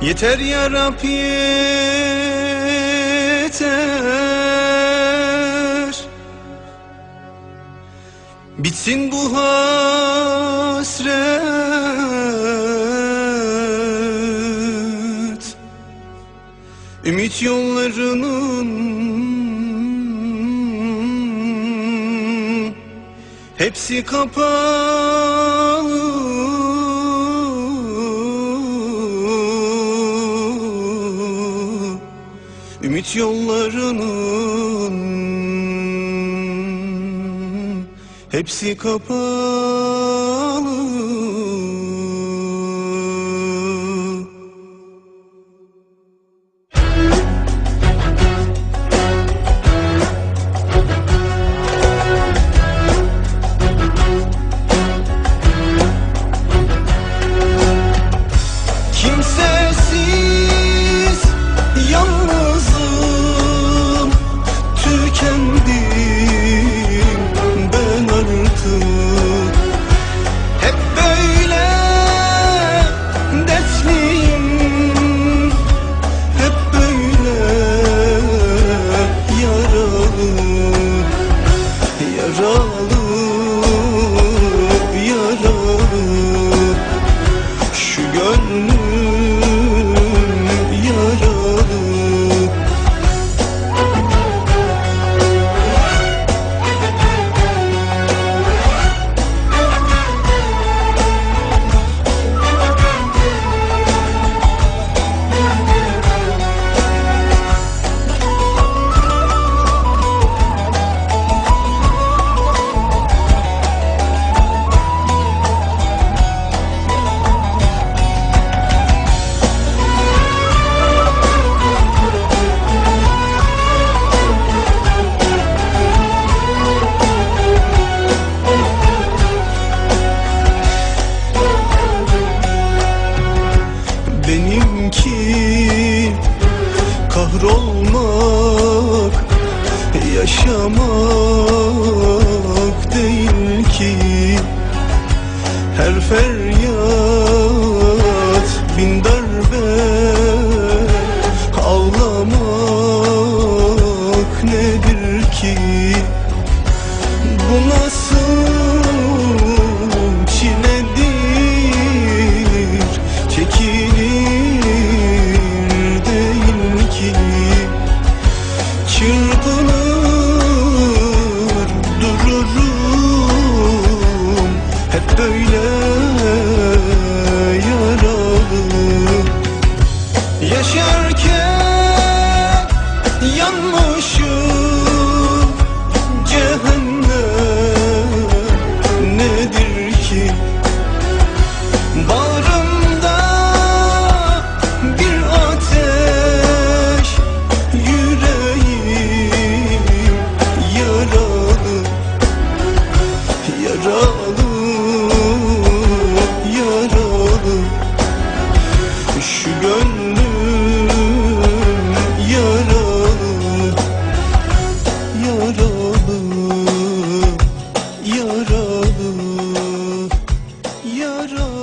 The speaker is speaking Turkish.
Yeter ya Rab yeter. Bitsin bu hasret. Ümit yollarının Hepsi kapalı Ümit yollarının Hepsi kapalı Benimki. Kahrolmak Yaşamak değil ki. Her feryat bin darbe Ağlamak nedir ki? Bu böyle yaralı. Yaşarken yanmışım cehennem nedir yavrum